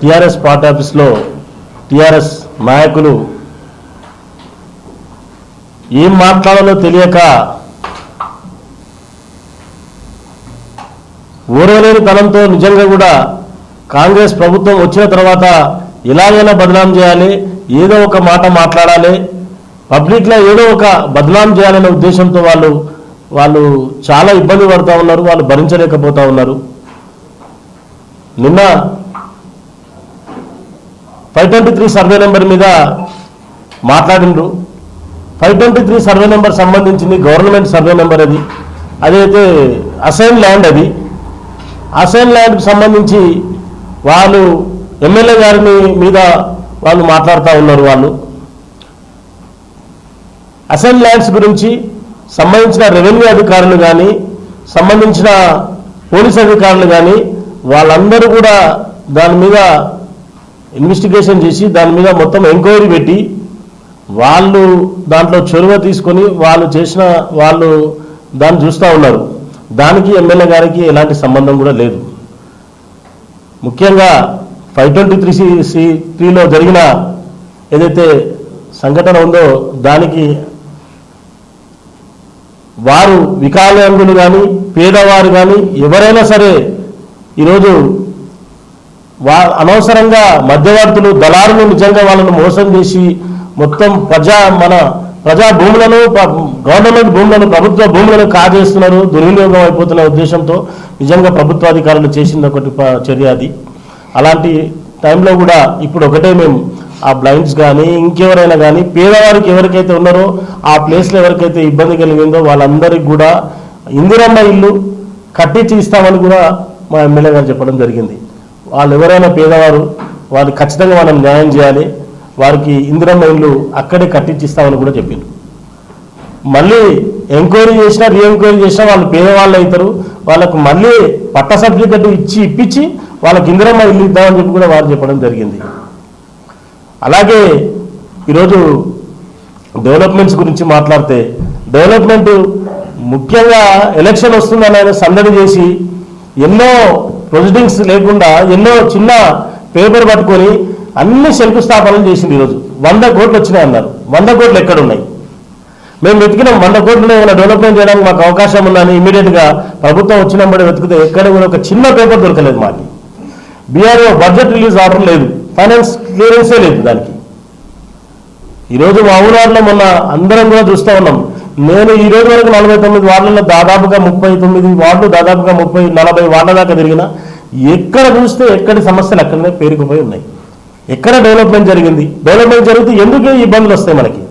TRS party ఆఫీస్లో TRS నాయకులు ఏం మాట్లాడాలో తెలియక ఓరవలేని తనంతో నిజంగా కూడా కాంగ్రెస్ ప్రభుత్వం వచ్చిన తర్వాత ఎలాగైనా బదనాం చేయాలి ఏదో ఒక మాట మాట్లాడాలి పబ్లిక్లో ఏదో ఒక బదనాం చేయాలనే ఉద్దేశంతో వాళ్ళు వాళ్ళు చాలా ఇబ్బంది పడుతూ ఉన్నారు వాళ్ళు భరించలేకపోతూ ఉన్నారు. నిన్న five twenty three survey number మీద మాట్లాడిండ్రు five twenty three survey number సంబంధించింది గవర్నమెంట్ సర్వే నెంబర్ అది. అదైతే అసైన్ ల్యాండ్ అది. అసైన్ ల్యాండ్కి సంబంధించి వాళ్ళు ఎమ్మెల్యే గారిని మీద వాళ్ళు మాట్లాడుతూ ఉన్నారు వాళ్ళు. అసైన్ ల్యాండ్స్ గురించి సంబంధించిన రెవెన్యూ అధికారులు కానీ సంబంధించిన పోలీస్ అధికారులు కానీ వాళ్ళందరూ కూడా దాని మీద ఇన్వెస్టిగేషన్ చేసి దాని మీద మొత్తం ఎంక్వైరీ పెట్టి వాళ్ళు దాంట్లో చొరవ తీసుకొని వాళ్ళు చేసిన వాళ్ళు దాన్ని చూస్తూ ఉన్నారు. దానికి ఎమ్మెల్యే గారికి ఎలాంటి సంబంధం కూడా లేదు. ముఖ్యంగా five twenty three C C త్రీలో జరిగిన ఏదైతే సంఘటన ఉందో దానికి వారు వికలాంగులు కానీ పేదవారు కానీ ఎవరైనా సరే ఈరోజు వా అనవసరంగా మధ్యవర్తులు దళారులు నిజంగా వాళ్ళను మోసం చేసి మొత్తం ప్రజా మన ప్రజా భూములను గవర్నమెంట్ భూములను ప్రభుత్వ భూములను కాజేస్తున్నారు దుర్వినియోగం అయిపోతున్న ఉద్దేశంతో నిజంగా ప్రభుత్వాధికారులు చేసింది ఒకటి ప- చర్య అది. అలాంటి టైంలో కూడా ఇప్పుడు ఒకటే మేము ఆ బ్లైండ్స్ కానీ ఇంకెవరైనా కానీ పేదవారికి ఎవరికైతే ఉన్నారో ఆ ప్లేస్లో ఎవరికైతే ఇబ్బంది కలిగిందో వాళ్ళందరికీ కూడా ఇందిరమ్మ ఇల్లు కట్టించి ఇస్తామని కూడా మా ఎమ్మెల్యే గారు చెప్పడం జరిగింది. వాళ్ళు ఎవరైనా పేదవారు వారికి ఖచ్చితంగా మనం న్యాయం చేయాలి. వారికి ఇందిరమ్మ ఇల్లు అక్కడే కట్టించిస్తామని కూడా చెప్పింది మళ్ళీ ఎంక్వైరీ చేసినా రీ ఎంక్వైరీ చేసినా వాళ్ళు పేదవాళ్ళు అవుతారు. వాళ్ళకు మళ్ళీ పట్ట సర్టిఫికెట్ ఇచ్చి ఇప్పించి వాళ్ళకి ఇందిరమ్మ ఇల్లు ఇద్దామని చెప్పి కూడా వారు చెప్పడం జరిగింది. అలాగే ఈరోజు డెవలప్మెంట్స్ గురించి మాట్లాడితే డెవలప్మెంట్ ముఖ్యంగా ఎలక్షన్ వస్తుందని ఆయన సందడి చేసి ఎన్నో ప్రొసీడింగ్స్ లేకుండా ఎన్నో చిన్న పేపర్ పట్టుకొని అన్ని శంకుస్థాపనలు చేసింది ఈరోజు. వంద కోట్లు వచ్చినాయి అన్నారు. వంద కోట్లు ఎక్కడ ఉన్నాయి మేము వెతికినాం. వంద కోట్లు ఏమైనా డెవలప్మెంట్ చేయడానికి మాకు అవకాశం ఉందని ఇమీడియట్గా ప్రభుత్వం వచ్చినప్పుడు వెతికితే ఎక్కడ కూడా ఒక చిన్న పేపర్ దొరకలేదు మాకు. బీఆర్ఓ బడ్జెట్ రిలీజ్ ఆర్డర్ లేదు. ఫైనాన్స్ క్లియరెన్సే లేదు దానికి. ఈరోజు మా ఊరాట్లో మొన్న అందరం కూడా చూస్తూ ఉన్నాం. నేను ఈ రోజు వరకు నలభై తొమ్మిది వార్డులలో దాదాపుగా ముప్పై తొమ్మిది వార్డు దాదాపుగా ముప్పై నలభై వార్డుల దాకా తిరిగిన ఎక్కడ చూస్తే ఎక్కడి సమస్యలు అక్కడనే పేరుకుపోయి ఉన్నాయి. ఎక్కడ డెవలప్మెంట్ జరిగింది? డెవలప్మెంట్ జరిగితే ఎందుకు ఇబ్బందులు వస్తాయి మనకి?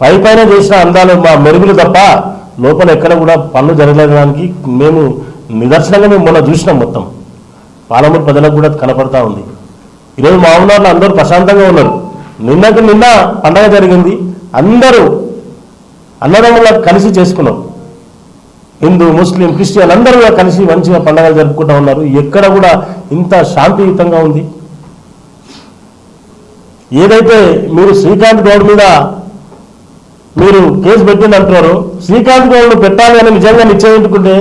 పై పైన చేసిన అందాలు మా మెరుగులు తప్ప లోపల ఎక్కడ కూడా పనులు జరగలేదానికి మేము నిదర్శనంగా మేము మొన్న చూసినాం మొత్తం. పాలమూరు ప్రజలకు కూడా కనపడతా ఉంది. ఈరోజు మా అందరూ ప్రశాంతంగా ఉన్నారు. నిన్నకు నిన్న పండగ జరిగింది. అందరూ అన్నదమ్ములకు కలిసి చేసుకున్నాం. హిందూ ముస్లిం క్రిస్టియన్ అందరూ కూడా కలిసి మంచిగా పండగలు జరుపుకుంటూ ఉన్నారు. ఎక్కడ కూడా ఇంత శాంతియుతంగా ఉంది. ఏదైతే మీరు శ్రీకాంత్ గౌడ్ మీద మీరు కేసు పెట్టింది అంటున్నారు శ్రీకాంత్ గౌడ్ను పెట్టాలి అని నిజంగా నిశ్చయించుకుంటే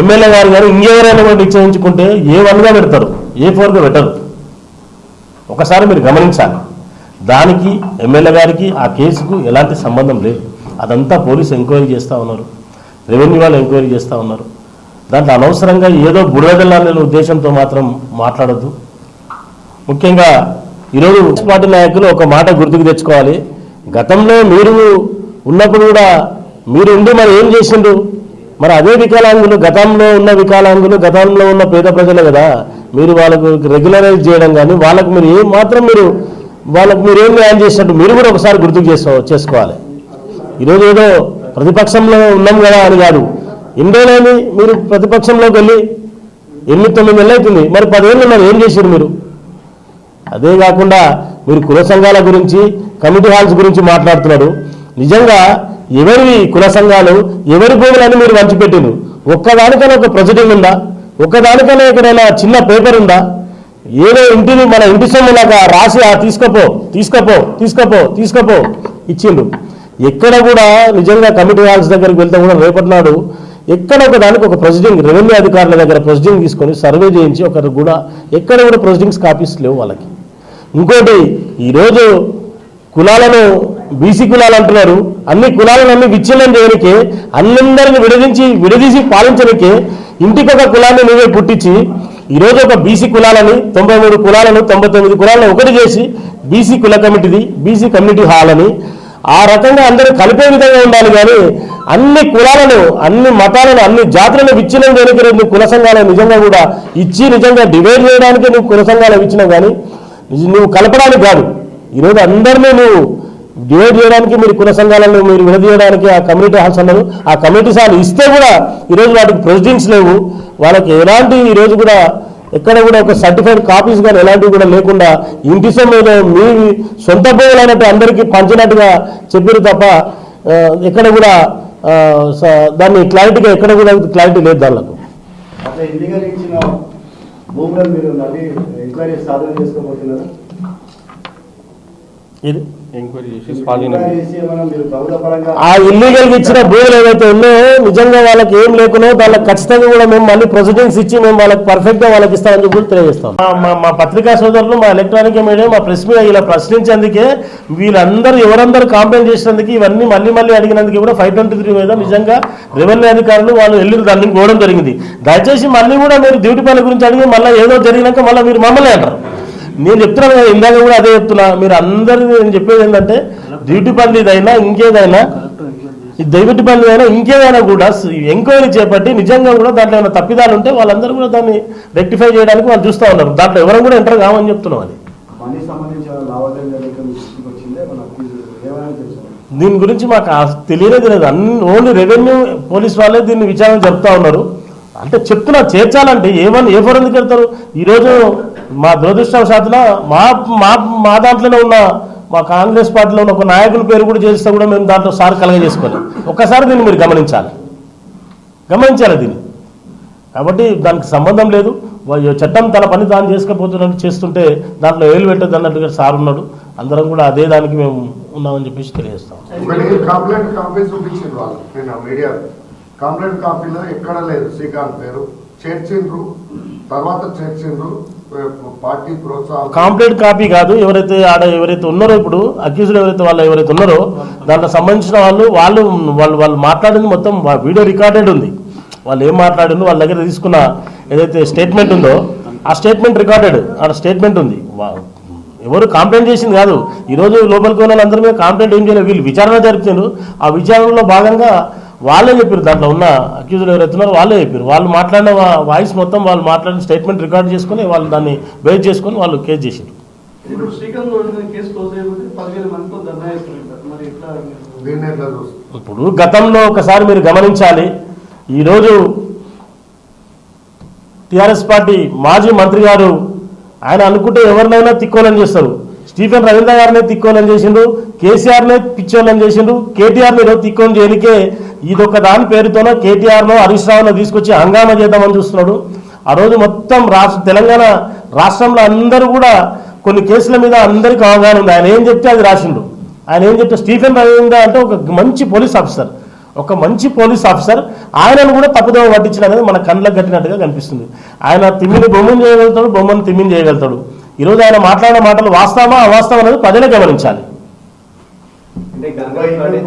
ఎమ్మెల్యే గారు గారు ఇంకెవరైనా కూడా నిశ్చయించుకుంటే ఏ వన్గా పెడతారు? ఏ ఫోర్గా పెట్టరు? ఒకసారి మీరు గమనించాలి. దానికి ఎమ్మెల్యే గారికి ఆ కేసుకు ఎలాంటి సంబంధం లేదు. అదంతా పోలీసు ఎంక్వైరీ చేస్తూ ఉన్నారు. రెవెన్యూ వాళ్ళు ఎంక్వైరీ చేస్తూ ఉన్నారు. దాంట్లో అనవసరంగా ఏదో బురదల్లాలనే ఉద్దేశంతో మాత్రం మాట్లాడద్దు. ముఖ్యంగా ఈరోజు కాంగ్రెస్ పార్టీ నాయకులు ఒక మాట గుర్తుకు తెచ్చుకోవాలి. గతంలో మీరు ఉన్నప్పుడు కూడా మీరు ఉండి మరి ఏం చేసిండ్రు? మరి అదే వికలాంగులు గతంలో ఉన్న వికలాంగులు గతంలో ఉన్న పేద ప్రజలే కదా. మీరు వాళ్ళకు రెగ్యులరైజ్ చేయడం కానీ వాళ్ళకు మీరు ఏం మాత్రం మీరు వాళ్ళకు మీరు ఏం న్యాయం చేసినట్టు మీరు కూడా ఒకసారి గుర్తు చేసుకో చేసుకోవాలి. ఈరోజు ఏదో ప్రతిపక్షంలో ఉన్నాం కదా అని కాదు. ఎన్నోలేని మీరు ప్రతిపక్షంలోకి వెళ్ళి ఎనిమిది తొమ్మిది నెలలు అవుతుంది. మరి పదేళ్ళు మరి ఏం చేశారు మీరు? అదే కాకుండా మీరు కుల సంఘాల గురించి కమిటీ హాల్స్ గురించి మాట్లాడుతున్నారు నిజంగా ఎవరి కుల సంఘాలు ఎవరి భూములని మీరు వంచిపెట్టిండ్రు? ఒక్కదానికైనా ఒక ప్రొసీడింగ్ ఉందా? ఒక్కదానికైనా ఎక్కడైనా చిన్న పేపర్ ఉందా? ఏదో ఇంటిని మన ఇంటి సొమ్ములాగా రాసి తీసుకపో తీసుకపో తీసుకపో తీసుకపో ఇచ్చిండు. ఎక్కడ కూడా నిజంగా కమిటీ హాల్స్ దగ్గరికి వెళ్తే కూడా రేపటి నాడు ఎక్కడ ఒక దానికి ఒక ప్రొసీడింగ్ రెవెన్యూ అధికారుల దగ్గర ప్రొసీడింగ్ తీసుకొని సర్వే చేయించి ఒకరు కూడా ఎక్కడ కూడా ప్రొసీడింగ్స్ కాపీస్ లేవు వాళ్ళకి. ఇంకోటి ఈరోజు కులాలను బీసీ కులాలు అంటున్నారు. అన్ని కులాలను అన్ని విచ్ఛిన్నం చేయడానికి అందరిని విడదీసి విడదీసి పాలించడానికి ఇంటికి ఒక కులాన్ని నువ్వే పుట్టించి ఈరోజు ఒక బీసీ కులాలని తొంభై మూడు కులాలను తొంభై తొమ్మిది కులాలను ఒకటి చేసి బీసీ కుల కమిటీది బీసీ కమ్యూనిటీ హాల్ అని ఆ రకంగా అందరూ కలిపే విధంగా ఉండాలి కానీ అన్ని కులాలను అన్ని మతాలను అన్ని జాతులను విచ్ఛిన్నం చేయడానికి నువ్వు కుల సంఘాలను నిజంగా కూడా ఇచ్చి నిజంగా డివైడ్ చేయడానికి నువ్వు కుల సంఘాలను ఇచ్చినావు కానీ నువ్వు కలపడానికి కాదు. ఈరోజు అందరినీ నువ్వు డివైడ్ చేయడానికి మీరు కుల సంఘాలను మీరు విడదీయడానికి ఆ కమ్యూనిటీ హాల్స్ అన్నారు. ఆ కమ్యూనిటీ హాల్ ఇస్తే కూడా ఈరోజు వాటికి ప్రొసీడింగ్స్ లేవు. వాళ్ళకి ఎలాంటి ఈరోజు కూడా ఎక్కడ కూడా ఒక సర్టిఫైడ్ కాపీస్ కానీ ఎలాంటివి కూడా లేకుండా ఇంటి సొమ్ము మీ సొంత భూములైనట్టు అందరికీ పంచినట్టుగా చెప్పారు తప్ప ఎక్కడ కూడా దాన్ని క్లారిటీగా ఎక్కడ కూడా క్లారిటీ లేదు దానిలో అట్లా ఇల్లీగల్ ఇచ్చిన భూములను మీరు మళ్ళీ ఎంక్వైరీ సాధన చేసుకోబోతున్నారు? ఇది ఎంక్వైరీ చేసి ఆ ఇల్లీగల్ ఇచ్చిన భూములు ఏవైతే ఉన్నాయో నిజంగా వాళ్ళకి ఏం లేకునో దానికి ఖచ్చితంగా కూడా మేము మళ్ళీ ప్రొసీడింగ్స్ ఇచ్చి మేము వాళ్ళకి పర్ఫెక్ట్గా వాళ్ళకి ఇస్తామని చెప్పి కూడా తెలియజేస్తాం. మా- మా మా పత్రికా సోదరులు మా ఎలక్ట్రానిక్ మీడియా మా ప్రెస్ మీడియా ఇలా ప్రశ్నించేందుకే వీళ్ళందరూ ఎవరందరూ కాంప్లైంట్ చేసినందుకు ఇవన్నీ మళ్ళీ మళ్ళీ అడిగినందుకు కూడా ఫైవ్ ట్వంటీ త్రీ మీద నిజంగా రెవెన్యూ అధికారులు వాళ్ళు వెళ్ళి దాన్ని పోవడం జరిగింది. దయచేసి మళ్ళీ కూడా మీరు డ్యూటీ పనుల గురించి అడిగి మళ్ళీ ఏదో జరిగినాక మళ్ళీ మీరు మమ్మల్ని అంటారు. నేను చెప్తున్నాను కదా ఇందాక కూడా అదే చెప్తున్నా. మీరు అందరినీ నేను చెప్పేది ఏంటంటే డ్యూటీ ఇదైనా ఇంకేదైనా ఈ దైవటి అయినా ఇంకేదైనా కూడా ఎంక్వైరీ చేపట్టి నిజంగా కూడా దాంట్లో ఏమైనా తప్పిదాలు ఉంటే వాళ్ళందరూ కూడా దాన్ని రెక్టిఫై చేయడానికి వాళ్ళు చూస్తూ ఉన్నారు. దాంట్లో ఎవరు కూడా ఎంటర్ కావని చెప్తున్నాం అది. దీని గురించి మాకు తెలియనే తెలియదు. అన్ని ఓన్లీ రెవెన్యూ పోలీస్ వాళ్ళే దీన్ని విచారణ జరుపుతా ఉన్నారు. అంటే చెప్తున్నా చేర్చాలంటే ఏమని ఏ ఫోర్ ఎందుకు వెళ్తారు ఈరోజు మా దురదృష్టవశాత్తున మా మా మా దాంట్లోనే ఉన్న మా కాంగ్రెస్ పార్టీలో ఉన్న ఒక నాయకుల పేరు కూడా చేస్తే కూడా మేము దాంట్లో సార్ కలగజేసుకోవాలి ఒక్కసారి దీన్ని మీరు గమనించాలి. గమనించాలి దీన్ని. కాబట్టి దానికి సంబంధం లేదు. చట్టం తన పని తాను చేసుకపోతున్నట్టు చేస్తుంటే దాంట్లో ఏలు పెట్టద్దు అన్నట్టుగా సార్ ఉన్నాడు. అందరం కూడా అదే దానికి మేము ఉన్నామని చెప్పేసి తెలియజేస్తాం. కంప్లైంట్ కాపీలో ఎక్కడ లేదు. శ్రీకాంత్ పేరు. చేర్చిండ్రు. తర్వాత చేర్చిండ్రు. పార్టీ ప్రోత్సాహం. కాంప్లీట్ కాపీ కాదు. ఎవరైతే ఆడ ఎవరైతే ఉన్నారో ఇప్పుడు అక్యూజ్డ్ ఎవరైతే వాళ్ళు ఎవరైతే ఉన్నారో దాంట్లో సంబంధించిన వాళ్ళు వాళ్ళు వాళ్ళు వాళ్ళు మాట్లాడింది మొత్తం వీడియో రికార్డెడ్ ఉంది. వాళ్ళు ఏం మాట్లాడిందో వాళ్ళ దగ్గర తీసుకున్న ఏదైతే స్టేట్మెంట్ ఉందో ఆ స్టేట్మెంట్ రికార్డెడ్ ఆడ స్టేట్మెంట్ ఉంది. ఎవరు కంప్లైంట్ చేసింది కాదు. ఈరోజు లోపలికి ఉన్న వాళ్ళందరి మీద కంప్లైంట్ ఏం చేయలేదు. వీళ్ళు విచారణ జరిపారు ఆ విచారణలో భాగంగా వాళ్ళే చెప్పారు దాంట్లో ఉన్న అక్యూజ్డ్ ఎవరైతే ఉన్నారో వాళ్ళే చెప్పారు. వాళ్ళు మాట్లాడిన వాయిస్ మొత్తం వాళ్ళు మాట్లాడిన స్టేట్మెంట్ రికార్డ్ చేసుకొని వాళ్ళు దాన్ని బేస్ చేసుకొని వాళ్ళు కేసు చేశారు ఇప్పుడు గతంలో ఒకసారి మీరు గమనించాలి. ఈరోజు టిఆర్ఎస్ పార్టీ మాజీ మంత్రి గారు ఆయన అనుకుంటే ఎవరినైనా తిక్కోలని చేస్తారు. స్టీఫెన్ రవీంద్ర గారినే తిక్కోలని చేసిండు కేసీఆర్నే పిచ్చోళ్ళని చేసిండు కేటీఆర్ని తిక్కోని చేయనికే ఇదొక దాని పేరుతోనో కేటీఆర్నో హరీష్ రావునో తీసుకొచ్చి హంగామా చేద్దామని చూస్తున్నాడు. ఆ రోజు మొత్తం రాష్ట్ర తెలంగాణ రాష్ట్రంలో అందరూ కూడా కొన్ని కేసుల మీద అందరికీ అవగాహన ఉంది. ఆయన ఏం చెప్తే అది రాసిండు. ఆయన ఏం చెప్తే స్టీఫెన్ రవీంద్ర అంటే ఒక మంచి పోలీస్ ఆఫీసర్. ఒక మంచి పోలీస్ ఆఫీసర్. ఆయనను కూడా తప్పుదోవ పట్టించడం అనేది మన కళ్ళకు కట్టినట్టుగా కనిపిస్తుంది. ఆయన తిమ్మిని బొమ్మను చేయగలుగుతాడు బొమ్మను తిమ్మిని చేయగలుగుతాడు. ఈరోజు ఆయన మాట్లాడిన మాటలు వాస్తవమా అవాస్తవం అనేది ప్రజలే గమనించాలి. అంటే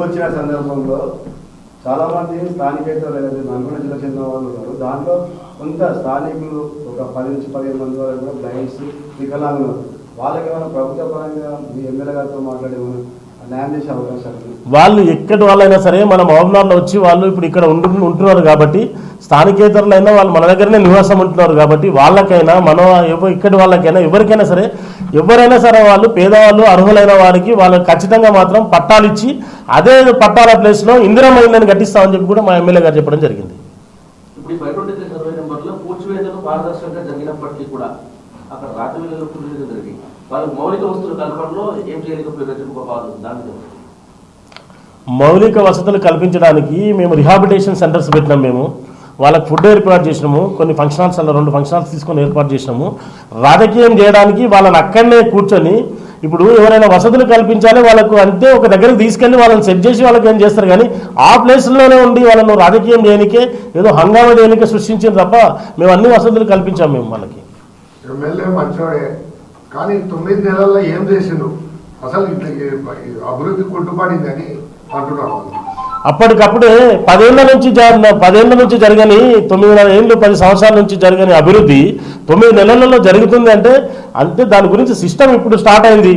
వచ్చిన సందర్భంలో చాలా మంది స్థానికేతర నల్గొండ జిల్లా చెందిన వాళ్ళు ఉన్నారు. దాంట్లో కొంత స్థానికులు ఒక పది నుంచి పదిహేను మంది వరకు కూడా బ్లైండ్స్ వికలాంగులు వాళ్ళకి ఏమైనా ప్రభుత్వ పరంగా మీ ఎమ్మెల్యే గారితో మాట్లాడి వాళ్ళు ఎక్కడి వాళ్ళైనా సరే మన మహబూబ్నగర్లో వచ్చి వాళ్ళు ఇప్పుడు ఇక్కడ ఉంటు ఉంటున్నారు కాబట్టి స్థానికేతరులైనా వాళ్ళు మన దగ్గరనే నివాసం ఉంటున్నారు కాబట్టి వాళ్ళకైనా మన ఎవ- ఇక్కడి వాళ్ళకైనా ఎవరికైనా సరే ఎవరైనా సరే వాళ్ళు పేదవాళ్ళు అర్హులైన వారికి వాళ్ళకి ఖచ్చితంగా మాత్రం పట్టాలు ఇచ్చి అదే పట్టాల ప్లేస్లో ఇందిరమ్మ ఇళ్ళని కట్టిస్తామని చెప్పి కూడా మా ఎమ్మెల్యే గారు చెప్పడం జరిగింది ఇప్పుడు ఈ ఫైవ్ ట్వంటీ త్రీ సర్వే నెంబర్లో పూడ్చివేతలు పారదర్శకంగా జరిగినప్పటికీ కూడా అక్కడ రాత్రి వేళలో పూడ్చివేత మౌలిక కల్పనలో ఏం దానికి చెప్పండి. మౌలిక వసతులు కల్పించడానికి మేము రిహాబిటేషన్ సెంటర్స్ పెట్టినాం మేము. వాళ్ళకి ఫుడ్ ఏర్పాటు చేసినాము. కొన్ని ఫంక్షన్ హాల్స్ అలా రెండు ఫంక్షన్ హాల్స్ తీసుకొని ఏర్పాటు చేసినాము. రాజకీయం చేయడానికి వాళ్ళని అక్కడనే కూర్చొని ఇప్పుడు ఎవరైనా వసతులు కల్పించాలి వాళ్ళకు అంతే ఒక దగ్గరికి తీసుకెళ్ళి వాళ్ళని సెట్ చేసి వాళ్ళకి ఏం చేస్తారు? కానీ ఆ ప్లేస్లోనే ఉండి వాళ్ళను రాజకీయం చేయనికే ఏదో హంగామా చేయనికే సృష్టించింది తప్ప మేము అన్ని వసతులు కల్పించాం మేము వాళ్ళకి. కానీ తొమ్మిది నెలల్లో ఏం చేసిండు అసలు ఇట్లా అభివృద్ధి కుంటుపడిందని అంటున్నారు అప్పటికప్పుడే పదేళ్ళ నుంచి పదేళ్ళ నుంచి జరగని తొమ్మిదిన్నర ఏళ్ళు పది సంవత్సరాల నుంచి జరగని అభివృద్ధి తొమ్మిది నెలలలో జరుగుతుంది అంటే అంటే దాని గురించి సిస్టమ్ ఇప్పుడు స్టార్ట్ అయింది.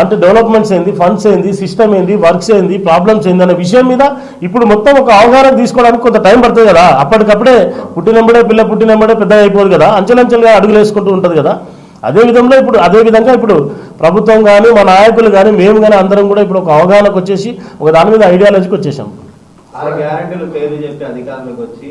అంటే డెవలప్మెంట్స్ ఏంది ఫండ్స్ ఏంది సిస్టమ్ ఏంది వర్క్స్ ఏంది ప్రాబ్లమ్స్ ఏంది అనే విషయం మీద ఇప్పుడు మొత్తం ఒక అవగాహన తీసుకోవడానికి కొంత టైం పడుతుంది కదా. అప్పటికప్పుడే పుట్టినప్పుడే పిల్ల పుట్టినప్పుడే పెద్దగా అయిపోదు కదా. అంచెలంచెలుగా అడుగులు వేసుకుంటూ ఉంటుంది కదా. అదే విధంగా ఇప్పుడు అదే విధంగా ఇప్పుడు ప్రభుత్వం కానీ మా నాయకులు కానీ మేము కానీ అందరం కూడా ఇప్పుడు ఒక అవగాహనకు వచ్చేసి ఒక దాని మీద ఐడియాలజీకి వచ్చేసాం ఆ గ్యారంటీలు పేరు చెప్పి అధికారంలోకి వచ్చి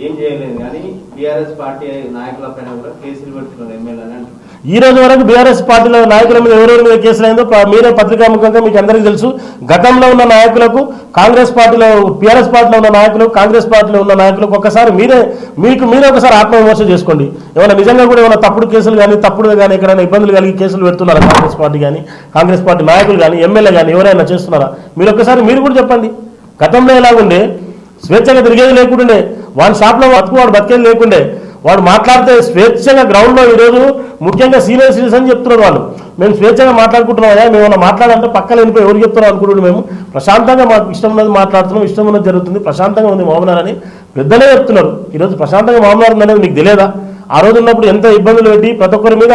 ఏం చేయలేదు కానీ బీఆర్ఎస్ పార్టీ నాయకుల పైన కూడా కేసులు పెడుతున్నారు ఎమ్మెల్యే అంటున్నారు. ఈ రోజు వరకు బీఆర్ఎస్ పార్టీలో నాయకుల మీద ఎవరెవరి మీద కేసులైందో మీరే పత్రికాముఖంగా మీకు అందరికీ తెలుసు. గతంలో ఉన్న నాయకులకు కాంగ్రెస్ పార్టీలో బీఆర్ఎస్ పార్టీలో ఉన్న నాయకులు కాంగ్రెస్ పార్టీలో ఉన్న నాయకులకు ఒకసారి మీరే మీకు మీరే ఒకసారి ఆత్మవిమర్శ చేసుకోండి. ఏమైనా నిజంగా కూడా ఏమైనా తప్పుడు కేసులు కానీ తప్పుడు కానీ ఎక్కడైనా ఇబ్బందులు కలిగి కేసులు పెడుతున్నారా కాంగ్రెస్ పార్టీ కానీ కాంగ్రెస్ పార్టీ నాయకులు కానీ ఎమ్మెల్యే కానీ ఎవరైనా చేస్తున్నారా? మీరు ఒకసారి మీరు కూడా చెప్పండి. గతంలో ఎలాగుండే? స్వేచ్ఛగా తిరిగేది లేకుండే. వాడి షాప్లో బతుకు వాడు బతికేది లేకుండే. వాడు మాట్లాడితే స్వేచ్ఛగా గ్రౌండ్లో ఈరోజు ముఖ్యంగా సీనియర్ సిటిజన్ చెప్తున్నారు వాళ్ళు. మేము స్వేచ్ఛగా మాట్లాడుకుంటున్నామా మేము మాట్లాడాలంటే మాట్లాడంటే పక్కన వెళ్ళిపోయి ఎవరు చెప్తున్నారు అనుకుంటున్నాం మేము. ప్రశాంతంగా మాకు ఇష్టం ఉన్నది మాట్లాడుతున్నాం ఇష్టం ఉన్నది జరుగుతుంది ప్రశాంతంగా ఉంది మామూలు అని పెద్దలే చెప్తున్నారు. ఈరోజు ప్రశాంతంగా మామూలు ఉందనేది మీకు తెలియదా? ఆ రోజు ఉన్నప్పుడు ఎంత ఇబ్బందులు పెట్టి ప్రతి ఒక్కరి మీద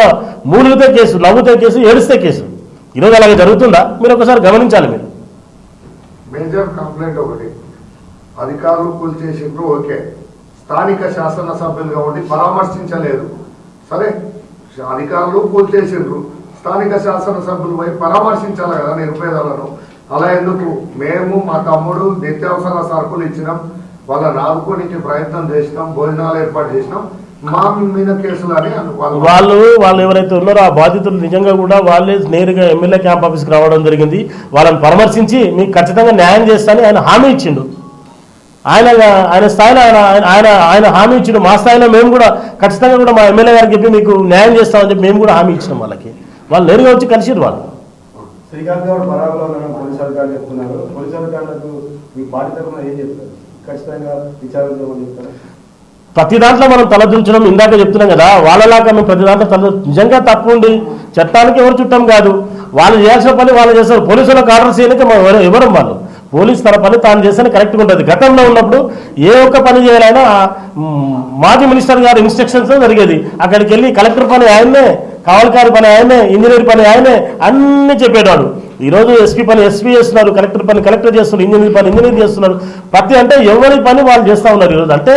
మూలుగితే కేసు నవ్వుతే కేసు ఏడిస్తే కేసు. ఈరోజు అలాగే జరుగుతుందా? మీరు ఒకసారి గమనించాలి మీరు. మేజర్ కంప్లైంట్ ఒకటి. అధికారులు కూల్చేసిండ్రు ఓకే. స్థానిక శాసనసభ్యులు కాబట్టి పరామర్శించలేదు. సరే అధికారులు చేసిండ్రు. స్థానిక శాసనసభ్యులు పోయి పరామర్శించాలి కదా నిరుపేదలను. అలా ఎందుకు? మేము మా తమ్ముడు నిత్యావసర సరుకులు ఇచ్చినాం. వాళ్ళని ఆదుకోనికి ప్రయత్నం చేసినాం భోజనాలు ఏర్పాటు చేసినాం. మా మీద కేసులు అని వాళ్ళు వాళ్ళు వాళ్ళు ఎవరైతే ఉన్నారో ఆ బాధితులు నిజంగా కూడా వాళ్ళే నేరుగా ఎమ్మెల్యే క్యాంప్ ఆఫీస్కి రావడం జరిగింది. వాళ్ళని పరామర్శించి మీకు ఖచ్చితంగా న్యాయం చేస్తానని ఆయన హామీ ఇచ్చిండు. ఆయన ఆయన స్థాయిలో ఆయన ఆయన- ఆయన హామీ ఇచ్చిండు మా స్థాయిలో మేము కూడా ఖచ్చితంగా కూడా మా ఎమ్మెల్యే గారికి చెప్పి మీకు న్యాయం చేస్తామని చెప్పి మేము కూడా హామీ ఇచ్చినాం వాళ్ళకి. వాళ్ళు నేరుగా వచ్చి కలిసిరు వాళ్ళు. శ్రీకాంత్ గౌడ్ పరాగులో ఉన్నారని పోలీసు అధికారులు చెప్తున్నారు. పోలీసు అధికారులకు మీ పార్టీ తరఫున ఏం చెప్తారు? ఖచ్చితంగా విచారణ చేయమని చెప్తారు? ప్రతి దాంట్లో మనం తలదించడం ఇందాక చెప్తున్నాం కదా వాళ్ళలాగా మేము ప్రతి దాంట్లో తల నిజంగా తప్పు ఉండి చట్టానికి ఎవరు చుట్టం కాదు. వాళ్ళు చేయాల్సిన పని వాళ్ళు చేస్తారు. పోలీసులకు ఆర్డర్ చేయడానికి మనం ఎవరు ఎవరు వాళ్ళు? పోలీస్ తన పని తాను చేస్తేనే కరెక్ట్గా ఉంటుంది గతంలో ఉన్నప్పుడు ఏ ఒక్క పని చేయాలైనా మాజీ మినిస్టర్ గారి ఇన్స్ట్రక్షన్స్ జరిగేది. అక్కడికి వెళ్ళి కలెక్టర్ పని ఆయనే కావలకారి పని ఆయనే ఇంజనీర్ పని ఆయనే అన్ని చెప్పేటాడు. ఈరోజు ఎస్పీ పని ఎస్పీ చేస్తున్నారు కలెక్టర్ పని కలెక్టర్ చేస్తున్నారు ఇంజనీర్ పని ఇంజనీర్ చేస్తున్నారు. ప్రతి అంటే ఎవరి పని వాళ్ళు చేస్తూ ఉన్నారు ఈరోజు అంటే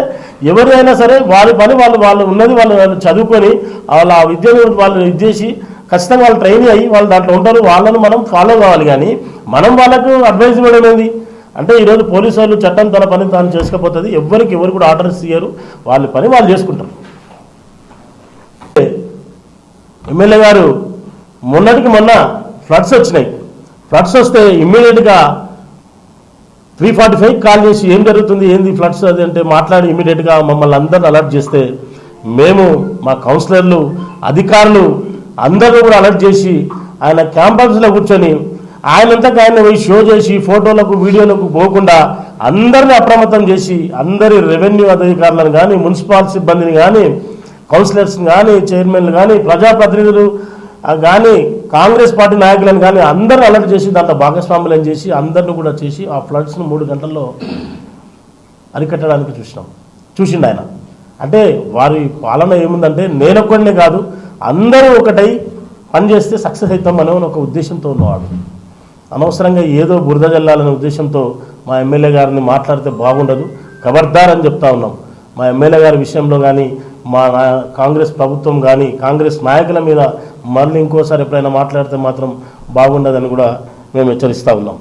ఎవరైనా సరే వారి పని వాళ్ళు వాళ్ళు ఉన్నది వాళ్ళు వాళ్ళు చదువుకొని వాళ్ళ విద్యను వాళ్ళు ఇది చేసి ఖచ్చితంగా వాళ్ళు ట్రైన్ అయ్యి వాళ్ళు దాంట్లో ఉంటారు. వాళ్ళను మనం ఫాలో కావాలి కానీ మనం వాళ్ళకు అడ్వైజ్ ఇవ్వడం ఏంది? అంటే ఈరోజు పోలీసు వాళ్ళు చట్టం తన పని తాను చేసుకోపోతుంది ఎవరికి ఎవరు కూడా ఆర్డర్స్ ఇయ్యరు. వాళ్ళ పని వాళ్ళు చేసుకుంటారు. ఎమ్మెల్యే గారు మొన్నటికి మొన్న ఫ్లడ్స్ వచ్చినాయి. ఫ్లడ్స్ వస్తే ఇమ్మీడియట్గా త్రీ ఫార్టీ ఫైవ్ కాల్ చేసి ఏం జరుగుతుంది? ఏంది ఫ్లడ్స్ అది అంటే మాట్లాడి ఇమీడియట్గా మమ్మల్ని అందరిని అలర్ట్ చేస్తే మేము మా కౌన్సిలర్లు అధికారులు అందరూ కూడా అలర్ట్ చేసి ఆయన క్యాంపస్లో కూర్చొని ఆయనంతకు ఆయన పోయి షో చేసి ఫోటోలకు వీడియోలకు పోకుండా అందరిని అప్రమత్తం చేసి అందరి రెవెన్యూ అధికారులను కానీ మున్సిపాల్ సిబ్బందిని కానీ కౌన్సిలర్స్ కానీ చైర్మన్లు కానీ ప్రజాప్రతినిధులు కానీ కాంగ్రెస్ పార్టీ నాయకులను కానీ అందరిని అలర్ట్ చేసి దాంట్లో భాగస్వాములను చేసి అందరిని కూడా చేసి ఆ ఫ్లడ్స్ను మూడు గంటల్లో అరికట్టడానికి చూసినాం. చూసిండు ఆయన. అంటే వారి పాలన ఏముందంటే నేనొక్కడినే కాదు అందరూ ఒకటై పనిచేస్తే సక్సెస్ అవుతాం మనం ఒక ఉద్దేశంతో ఉన్నవాడు. అనవసరంగా ఏదో బురద జల్లాలనే ఉద్దేశంతో మా ఎమ్మెల్యే గారిని మాట్లాడితే బాగుండదు. ఖబర్దార్ అని చెప్తా ఉన్నాం. మా ఎమ్మెల్యే గారి విషయంలో కానీ మా నా- కాంగ్రెస్ ప్రభుత్వం కానీ కాంగ్రెస్ నాయకుల మీద మళ్ళీ ఇంకోసారి ఎప్పుడైనా మాట్లాడితే మాత్రం బాగుండదని కూడా మేము హెచ్చరిస్తూ ఉన్నాం.